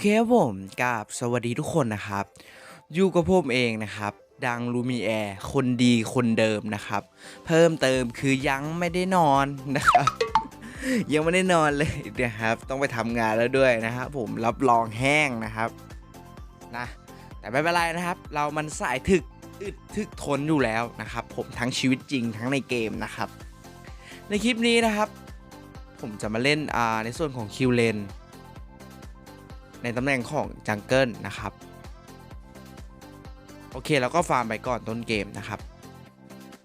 เคครับผมกับสวัสดีทุกคนนะครับ อยู่กับผมเองนะครับ ดังลูมีแอร์คนดีคนเดิมนะครับ เพิ่มเติมคือยังไม่ได้นอนนะครับ ยังไม่ได้นอนเลยนะครับ ต้องไปทำงานแล้วด้วยนะครับผมรับรองแห้งนะครับนะแต่ไม่เป็นไรนะครับ เรามันสายถึกอึดทึกทนอยู่แล้วนะครับ ผมทั้งชีวิตจริงทั้งในเกมนะครับ ในคลิปนี้นะครับ ผมจะมาเล่นในส่วนของคิวเลน ในตำแหน่งของจังเกิลนะครับ โอเคแล้วก็ฟาร์มไปก่อนต้นเกมนะครับ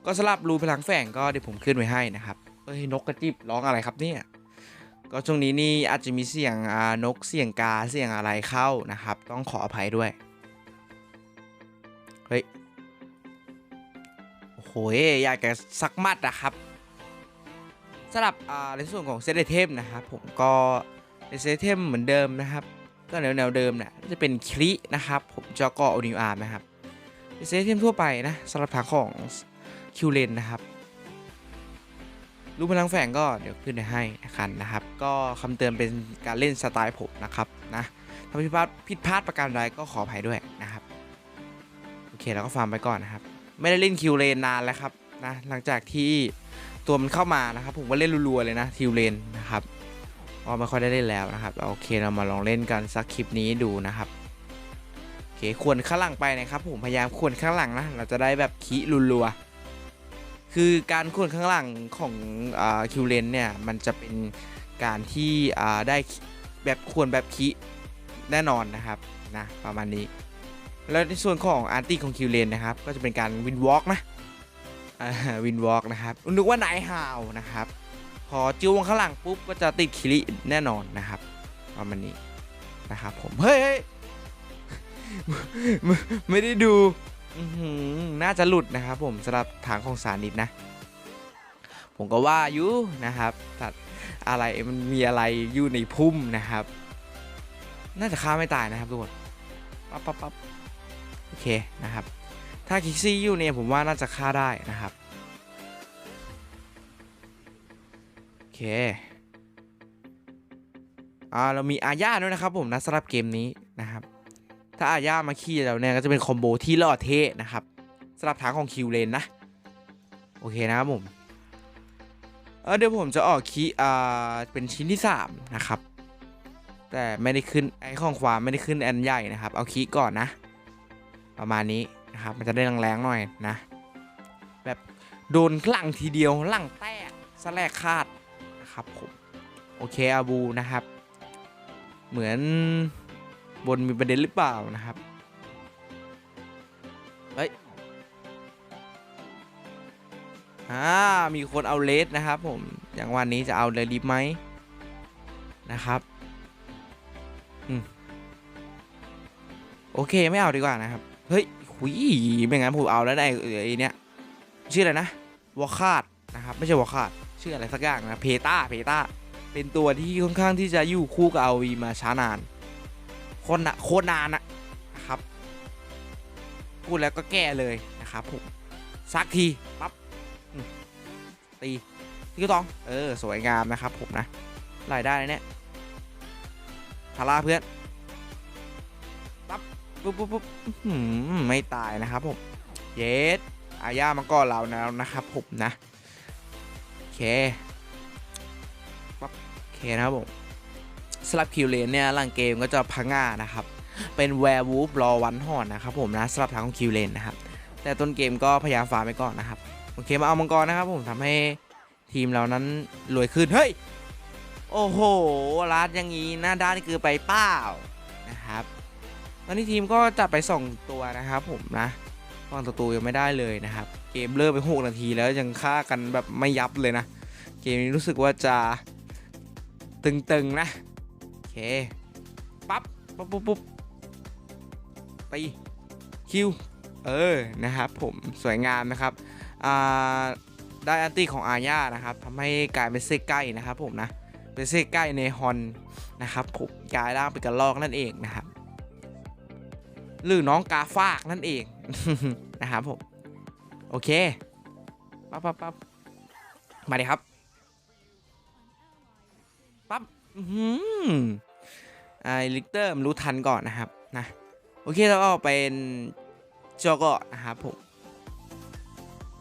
ก็สลับรูพลังแฝงก็เดี๋ยวผมขึ้นไว้ให้นะครับเอ้ยนกกระจิบร้องอะไรครับเนี่ยก็ช่วงนี้นี่อาจจะมีเสียงนกเสียงกาเสียงอะไรเข้านะครับ ต้องขออภัยด้วยเฮ้ยโอ้โหอยากจะสักมัดนะครับสำหรับในส่วนของเซตไอเทมนะครับผมก็ในเซตไอเทมเหมือนเดิมนะครับ ก็แนวแนวเดิมเนี่ยจะเป็นคลินะครับ ผมจะก็อนิวอาร์นะครับเป็นเซตเทมทั่วไปนะสำหรับทางของคิวเลนนะครับรูปพลังแฝงก็เดี๋ยวขึ้นให้คันนะครับ ก็คำเตือนเป็นการเล่นสไตล์ผมนะครับนะถ้าผิดพลาดผิดพลาดประการใดก็ขออภัยด้วยนะครับ โอเคแล้วก็ฟาร์มไปก่อนนะครับ ไม่ได้เล่นคิวเลนนานแล้วครับนะหลังจากที่ตัวมันเข้ามานะครับ ผมก็เล่นรัวๆเลยนะคิวเลนนะครับ ก็ไม่ค่อยได้เล่นแล้วนะครับโอเคเรามาลองเล่นกันสักคลิปนี้ดูนะครับโอเคควรข้างหลังไปนะครับ ผมพยายามควรข้างหลังนะเราจะได้แบบคีรัวๆคือการควรข้างหลังของคิวเลนเนี่ยมันจะเป็นการที่ได้แบบควรแบบคีแน่นอนนะครับนะประมาณนี้ แล้วในส่วนของอาร์ตี้ของคิวเลนนะครับก็จะเป็นการวินวอล์กนะวินวอล์กนะครับนึกว่าไนฮาวนะครับ อจิ้ววงข้างหลังปุ๊บก็จะติดคิริแน่นอนนะครับประมาณนี้นะครับผมเฮ้ยไม่ได้ดูน่าจะหลุดนะครับผมสำหรับทางของสารนิดนะ ผมก็ว่าอยู่นะครับสัตว์อะไรมันมีอะไรอยู่ในพุ่มนะครับ น่าจะฆ่าไม่ตายนะครับทุกคนปั๊บปั๊บปั๊บโอเคนะครับ ถ้าคิกซี่อยู่เนี่ยผมว่าน่าจะฆ่าได้นะครับ อเคอ่าเรามีอาญาด้วยนะครับผมนะสำหรับเกมนี้นะครับ ถ้าอาญามาขี้เราเนี่ยก็จะเป็นคอมโบที่ล่อเท่นะครับสำหรับทางของคิวเลนนะโอเคนะครับผมเออเดี๋ยวผมจะออกคีอ่าเป็นชิ้นที่ 3 นะครับ แต่ไม่ได้ขึ้นไอข้องความไม่ได้ขึ้นแอนใหญ่นะครับ เอาคีก่อนนะ ประมาณนี้นะครับมันจะได้แรงๆหน่อยนะ แบบโดนหลังทีเดียวหลังแตกสแลกคาด นะครับผมโอเคอาบูนะครับ เหมือนบนมีประเด็นหรือเปล่านะครับเฮ้ยอ่ามีคนเอาเลสนะครับ ผมอย่างวันนี้จะเอาเลยรีบไหมนะครับอืมโอเคไม่เอาดีกว่านะครับ เฮ้ยหุยไม่งั้นผมเอาแล้วได้ไอ้เนี้ยชื่ออะไรนะวอคาดนะครับ ไม่ใช่วอคาด ชื่ออะไรสักอย่างนะเพตาเพตาเป็นตัวที่ค่อนข้างที่จะอยู่คู่กับเอาวีมาช้านานโคนนะโคตรนานอะนะครับ พูดแล้วก็แก้เลยนะครับผมซักทีปั๊บตีที่ก็ต้องเออสวยงามนะครับผมนะรายได้เนี่ยทาร่าเพื่อนปุ๊บปุ๊บปุ๊บหือไม่ตายนะครับผมเยสอาญามาก่อนเราแล้วนะครับผมนะ เคปั๊บโอเคนะครับผมสลับคิวเลนเนี่ยหลังเกมก็จะพังงานะครับเป็นแวร์วูฟรอวันหอนนะครับผมนะสลับทางของคิวเลนนะครับแต่ต้นเกมก็พยายามฟาไปก่อนนะครับโอเคมาเอามังกรนะครับผมทำให้ทีมเรานั้นรวยขึ้นเฮ้ยโอ้โหรัดอย่างนี้หน้าด้านเกินไปเปล่านะครับตอนนี้ทีมก็จับไป 2 ตัวนะครับผมนะ ฝั่งศัตรูยังไม่ได้เลยนะครับ เกมเริ่มไป 6 นาทีแล้วยังฆ่ากันแบบไม่ยับเลยนะ เกมนี้รู้สึกว่าจะตึงๆนะ โอเค ปั๊บ ปุ๊บปุ๊บปุ๊บตีคิว เออ นะครับผมสวยงามนะครับอ่าได้อันตี้ของอาญานะครับทำให้กลายเป็นเซกใกล้นะครับผมนะ เป็นเซกใกล้ในฮอนนะครับผมกลายร่างเป็นกระลอกนั่นเองนะครับ หรือน้องกาฟากนั่นเองนะครับผม โอเคปั๊บปั๊บปั๊บมาดิครับปั๊บอื้อหือไอลิกเตอร์มรู้ทันก่อนนะครับนะโอเคแล้วก็เป็นจอก็นะครับผม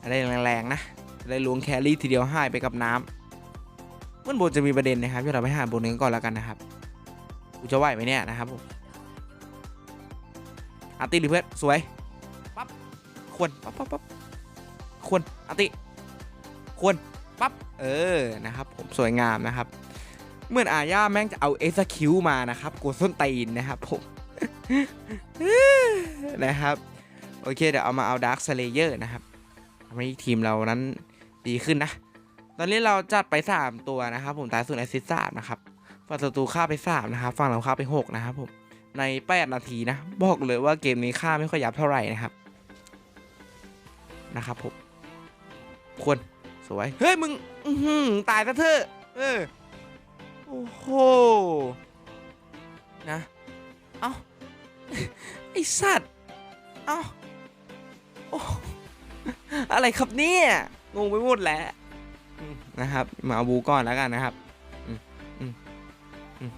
อะไรแรงๆนะได้ล้วงแครี่ทีเดียวหายไปกับน้ำมันบนจะมีประเด็นนะครับเดี๋ยวเราไปหาบนกันก่อนแล้วกันนะครับกูจะไหวไหมเนี่ยนะครับผม อาร์ติหรือเพื่อนสวยปั๊บควรปั๊บปั๊บปั๊บควรอาร์ติควรปั๊บเออนะครับ ผมสวยงามนะครับเหมือนอาญาแม่งจะเอาเอสคิวมานะครับกดส้นตีนนะครับผมนะครับ โอเคเดี๋ยวเอามาเอาดาร์คสเลเยอร์นะครับทำให้ทีมเรานั้นดีขึ้นนะ ตอนนี้เราจัดไป 3 ตัวนะครับ ผมตายส่วนแอซิสสามนะครับฝั่งศัตรูฆ่าไป3นะครับฝั่งเราฆ่าไป 6 นะครับผม ใน8นาทีนะ บอกเลยว่าเกมนี้ฆ่าไม่ค่อยยับเท่าไหร่นะครับนะครับผมควรสวย เฮ้ย มึงตายซะเถอะเออโอ้โหนะ เอ้าไอสัตว์ เอ้าโอ้อะไรครับเนี่ย งงไปหมดแล้วนะครับมาเอาบูก่อนแล้วกันนะครับ อืมอืมอืม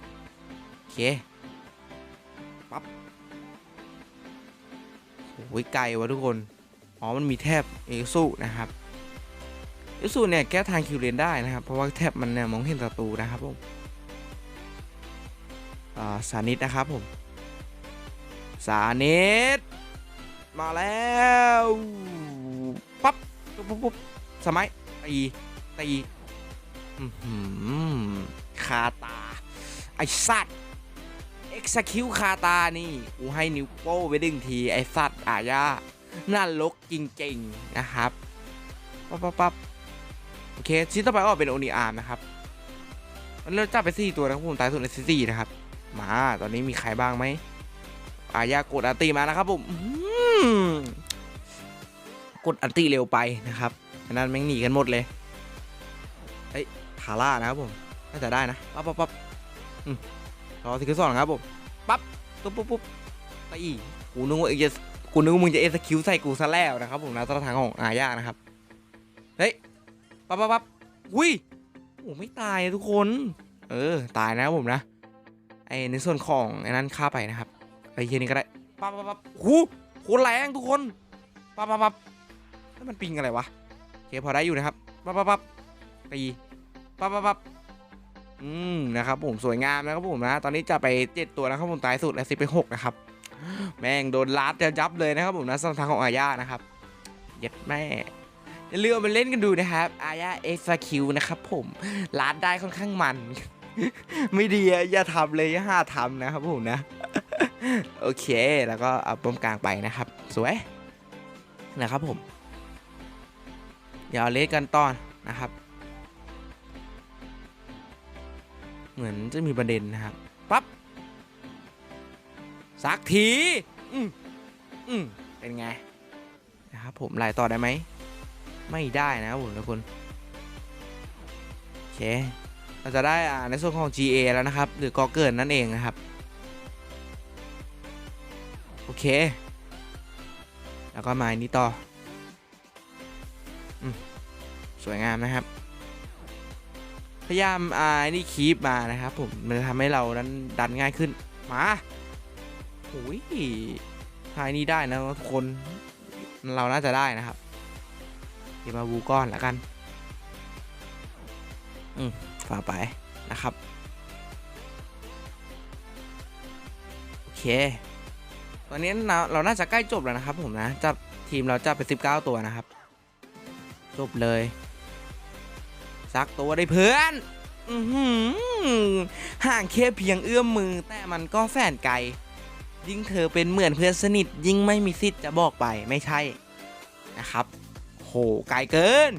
โอเค อ้ยไกลวะทุกคน อ๋อ มันมีแทบเอซูนะครับเอซูเนี่ยแก้ทางคิวเลนได้นะครับ เพราะว่าแทบมันเนี่ยมองเห็นศัตรูนะครับผมอ่าสานิตนะครับผม สานิตมาแล้วปั๊บปุ๊บปุ๊บปุ๊บสมัยตีตีอื้อหือคาตา ไอ้สัตว์ execute คาตานี่กูให้นิ้วโป้ไปดึงทีไอสัตว์อาญาน่าลกจริงๆนะครับปั๊บปั๊บปั๊บโอเคชิ้นต่อไปก็เป็นโอนิอาร์มนะครับมันเริ่มจับไปสี่ตัวนะครับผมตายสุดในซีซีนะครับ มาตอนนี้มีใครบ้างไหมอายากดอันตีมานะครับผมกดอันตีเร็วไปนะครับนั้นแม่งหนีกันหมดเลยเฮ้ยทาร่านะครับผมน่าจะได้นะปั๊บปั๊บปั๊บรอสิคือสองครับผม ปั๊บปุ๊บปุ๊บปุ๊บตีกูนึกว่าจะกูนึกว่ามึงจะเอสคิวใส่กูซะแล้วนะครับผมนะตรทางของอายานะครับ เฮ้ย ปั๊บปั๊บปั๊บอุ้ยโอ้ไม่ตายอะทุกคน เออ ตายนะผมนะ ไอในส่วนของไอ้นั้นฆ่าไปนะครับไอเฮียนี่ก็ได้ ปั๊บปั๊บปั๊บหูโคตรแรงทุกคน ปั๊บปั๊บปั๊บแล้วมันปิงอะไรวะโอเคพอได้อยู่นะครับ ปั๊บปั๊บปั๊บตีปั๊บปั๊บปั๊บ อืมนะครับผมสวยงามนะครับผมนะตอนนี้จะไปเจ็ดตัวนะครับผมตายสุดและสิบไปหกนะครับ แม่งโดนลัดจะยับเลยนะครับผมนะสำหรับทางของอาญานะครับเย็ดแม่อย่าลืมาไปเล่นกันดูนะครับอาญาเอ็กซ์คิวนะครับผมลัดได้ค่อนข้างมัน ไม่ดีอะอย่าทำเลยอย่าห้าทำนะครับผมนะ โอเคแล้วก็เอาป้อมกลางไปนะครับ สวยนะครับผมเดี๋ยวเอาเลสกันตอนนะครับ เหมือนจะมีประเด็นนะครับปั๊บสักทีอืมอืมเป็นไงนะครับผมไล่ต่อได้ไหมไม่ได้นะครับผมทุกคนโอเคเราจะได้อ่าในส่วนของ GA แล้วนะครับ หรือกอเกินนั่นเองนะครับโอเค แล้วก็มาอันนี้ต่ออสวยงามนะครับ พยายามอ่าอันนี่คีปมานะครับผมมันทำให้เรานั้นดันง่ายขึ้นมาโอ้ยทายนี้ได้นะทุกคนเราน่าจะได้นะครับเดี๋ยวมาบูก้อนแล้วกัน อืมฝากไปนะครับ โอเค ตอนนี้เราเราน่าจะใกล้จบแล้วนะครับผมนะจับทีมเราจับไป19 ตัวนะครับ จบเลย สักตัวได้เพื่อนอือห่างแค่เพียงเอื้อมมือ แต่มันก็แสนไกล ยิ่งเธอเป็นเหมือนเพื่อนสนิท ยิ่งไม่มีสิทธิ์จะบอกไปไม่ใช่นะครับ โหไกลเกิน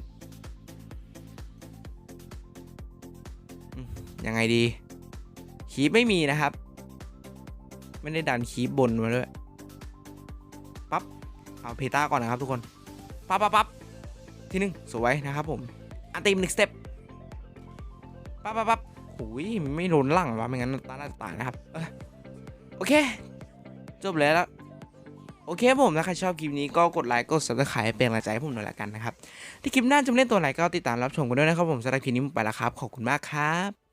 ยังไงดี คีบไม่มีนะครับ ไม่ได้ดันคีบบนมาด้วย ปั๊บ เอาเพต้าก่อนนะครับทุกคน ปั๊บปั๊บปั๊บที่หนึ่งสวยนะครับผม อันตีมหนึ่งสเต็ป ปั๊บปั๊บปั๊บหุยไม่โดนหลังวะไม่งั้นตาน่าจะตายนะครับโอเค จบแล้วแล้ว โอเคผมนะใครชอบคลิปนี้ก็กดไลค์กดซับสไครป์เป็นกำลังใจให้ผมหน่อยละกันนะครับ ที่คลิปหน้าจะเล่นตัวไหนก็ติดตามรับชมกันด้วยนะครับผมสำหรับคลิปนี้ผมไปแล้วครับ ขอบคุณมากครับ